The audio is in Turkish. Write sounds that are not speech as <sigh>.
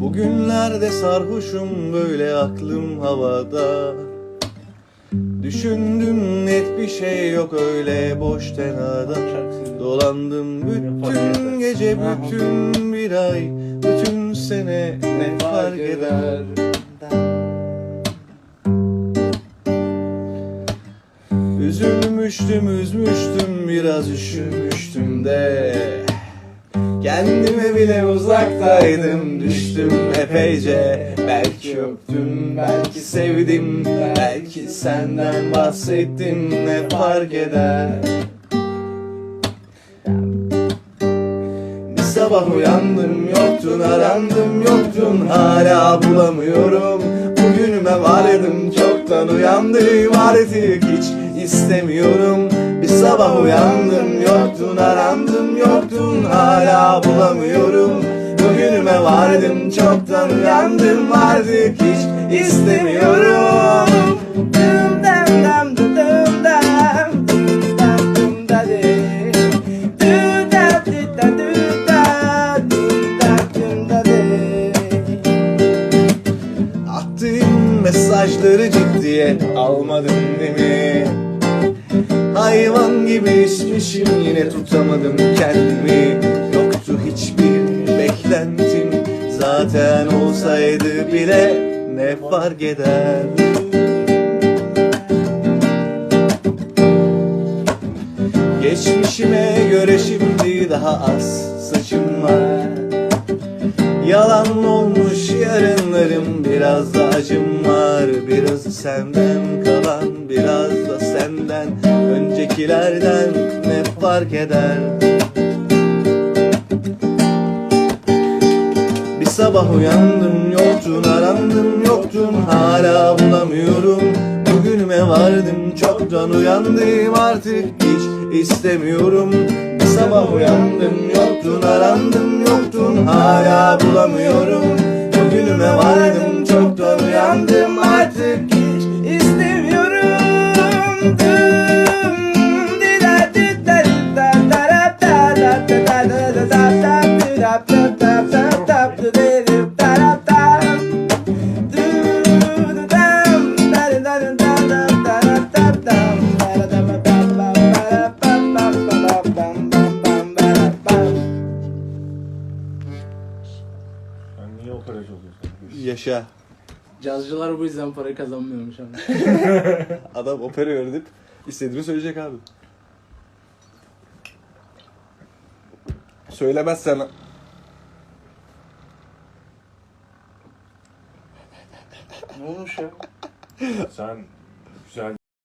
Bugünlerde sarhoşum böyle aklım havada. Düşündüm net bir şey yok öyle boş tenada Dolandım bütün gece bütün bir ay Bütün sene ne fark eder Üzülmüştüm üzmüştüm biraz üşümüştüm de. Kendime bile uzaktaydım düştüm epeyce. Belki öptüm belki sevdim belki senden bahsettim ne fark eder? Bir sabah uyandım yoktun arandım yoktun hala bulamıyorum. Bugünüme vardım çoktan uyandım artık hiç istemiyorum. Bir sabah uyandım yoktun arandım yoktun hala bulamıyorum. Bugünüme vardım çoktan uyandım artık hiç istemiyorum. Dım dem dem dım dım dem Attığım mesajları ciddiye almadım değil mi? Hayvan gibi içmişim yine tutamadım kendimi. Yoktu hiçbir beklentim Zaten olsaydı bile ne fark eder? Geçmişime göre şimdi daha az saçım var. Yalan olmuş yarınlarım biraz da acım var. Biraz senden Öncekilerden ne fark eder? Bir sabah uyandım yoktun arandım yoktun. Hala bulamıyorum. Bugünüme vardım çoktan uyandım. Artık hiç istemiyorum. Bir sabah uyandım yoktun arandım yoktun. Hala bulamıyorum Operaj oluyorsun? Yaşa. Cazcılar bu yüzden para kazanmıyormuş ama. <laughs> Adam opera öğrenip istediğini söyleyecek abi. Söylemezsen ne olmuş ya? Sen